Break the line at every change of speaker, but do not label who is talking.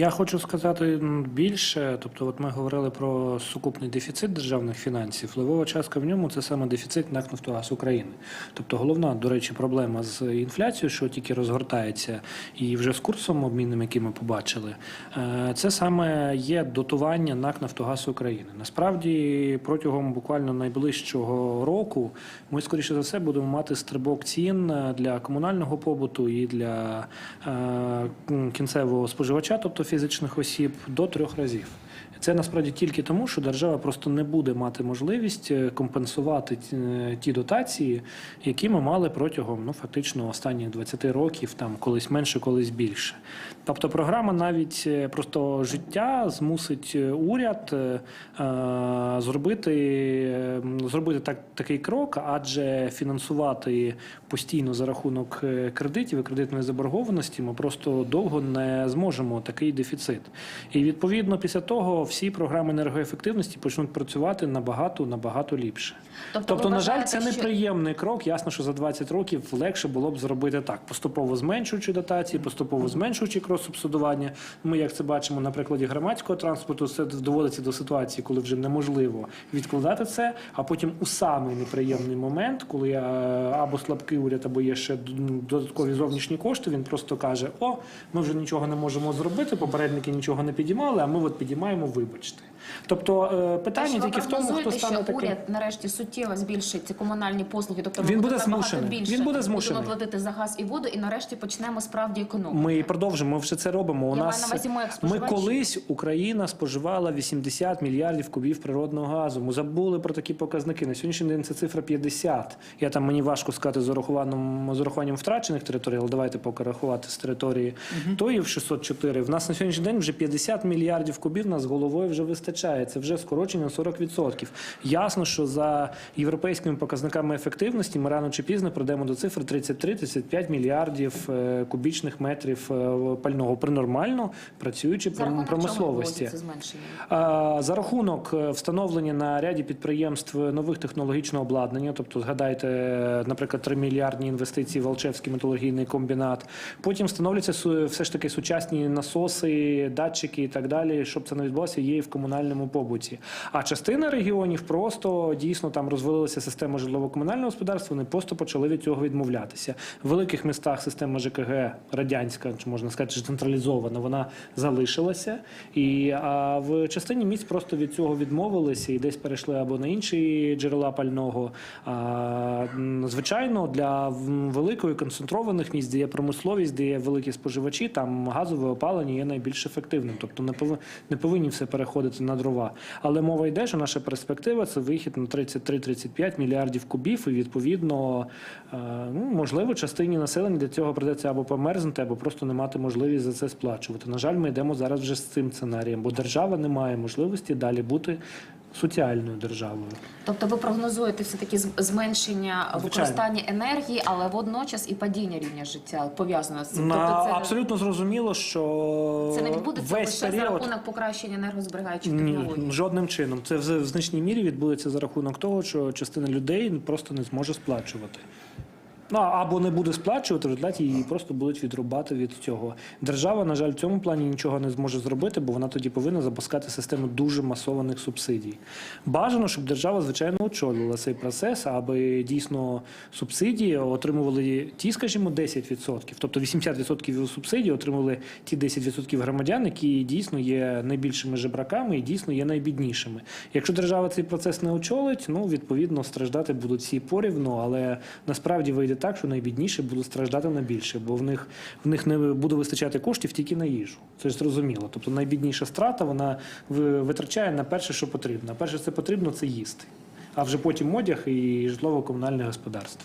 Я хочу сказати більше. Тобто, от ми говорили про сукупний дефіцит державних фінансів. Впливова частка в ньому це саме дефіцит НАК «Нафтогаз України. Тобто, головна, до речі, проблема з інфляцією, що тільки розгортається, і вже з курсом обмінним, який ми побачили, е, це саме є дотування НАК «Нафтогаз України. Насправді, протягом буквально найближчого року ми, скоріше за все, будемо мати стрибок цін для комунального побуту і для е, кінцевого споживача, тобто фізичних осіб, до трьох разів. Це насправді тільки тому, що держава просто не буде мати можливість е, компенсувати ті- е, дотації, які ми мали протягом ну фактично останніх 20 років, там колись менше, колись більше. Тобто, програма навіть е, просто життя змусить уряд зробити, е, зробити так, такий крок, адже фінансувати постійно за рахунок кредитів і кредитної заборгованості ми просто довго не зможемо такий дефіцит. І відповідно після того всі програми енергоефективності почнуть працювати набагато набагато ліпше.
Тобто,
Тобто, на жаль, це
що-
неприємний крок. Ясно, що за 20 років легше було б зробити так: поступово зменшуючи дотації, поступово зменшуючи крос-субсидування. Ми, як це бачимо на прикладі громадського транспорту, це доводиться до ситуації, коли вже неможливо відкладати це. А потім у самий неприємний момент, коли е, або слабкий уряд, або є ще додаткові зовнішні кошти, він просто каже: О, ми вже нічого не можемо зробити, попередники нічого не підіймали, а ми от підіймаємо, вибачте. Тобто е, питання тільки в тому, хто стане
що
таким.
уряд нарешті суттєво збільшить ці комунальні послуги, тобто
Він буде змушений.
більше
Він буде
будемо платити за газ і воду, і нарешті почнемо справді економити.
Ми продовжимо, ми вже це робимо. У
Я
нас
на ми
колись Україна споживала 80 мільярдів кубів природного газу. Ми забули про такі показники. На сьогоднішній день це цифра 50. Я там мені важко сказати з урахуванням з урахуванням втрачених територій, але давайте поки рахувати з території тої в 604. В нас на сьогоднішній день вже 50 мільярдів кубів нас головою вже вистачає. Це вже скорочення на 40%. Ясно, що за європейськими показниками ефективності ми рано чи пізно прийдемо до цифр 33-35 мільярдів е, кубічних метрів е, пального при нормально працюючій промисловості. За рахунок е, встановлення на ряді підприємств нових технологічного обладнання, тобто згадайте, наприклад, 3 мільярдні інвестиції в Алчевський металургійний комбінат. Потім встановлюються все ж таки сучасні насоси, датчики і так далі, щоб це не відбулося, є і в комунальному побуті. А частина регіонів просто дійсно там розвалилася система житлово-комунального господарства, вони просто почали від цього відмовлятися. В великих містах система ЖКГ радянська, чи можна сказати, централізована, вона залишилася. І а в частині місць просто від цього відмовилися і десь перейшли або на інші джерела пального. А, звичайно, для великої концентрованих місць, де є промисловість, де є великі споживачі, там газове опалення є найбільш ефективним. Тобто не повинні, не все переходити на дрова. Але мова йде, що наша перспектива це вихід на 33-35 мільярдів кубів, і відповідно, е, ну можливо, частині населення для цього придеться або померзнути, або просто не мати можливість за це сплачувати. На жаль, ми йдемо зараз вже з цим сценарієм, бо держава не має можливості далі бути соціальною державою.
Тобто ви прогнозуєте все таки зменшення використання енергії, але водночас і падіння рівня життя пов'язано з цим.
На,
Тобто це,
абсолютно зрозуміло, що
це не відбудеться
весь
лише за рахунок покращення енергозберігаючих
Ні, жодним чином. Це в значній мірі відбудеться за рахунок того, що частина людей просто не зможе сплачувати. Ну, або не буде сплачувати, в результаті її просто будуть відрубати від цього. Держава, на жаль, в цьому плані нічого не зможе зробити, бо вона тоді повинна запускати систему дуже масованих субсидій. Бажано, щоб держава, звичайно, очолила цей процес, аби дійсно субсидії отримували ті, скажімо, 10%. Тобто 80% субсидій отримували ті 10% громадян, які дійсно є найбільшими жебраками і дійсно є найбіднішими. Якщо держава цей процес не очолить, ну відповідно страждати будуть всі порівну, але насправді вийде так, що найбідніші будуть страждати найбільше, бо в них в них не буде вистачати коштів тільки на їжу. Це ж зрозуміло. Тобто найбідніша страта вона витрачає на перше, що потрібно. Перше, це потрібно, це їсти. А вже потім одяг і житлово-комунальне господарство.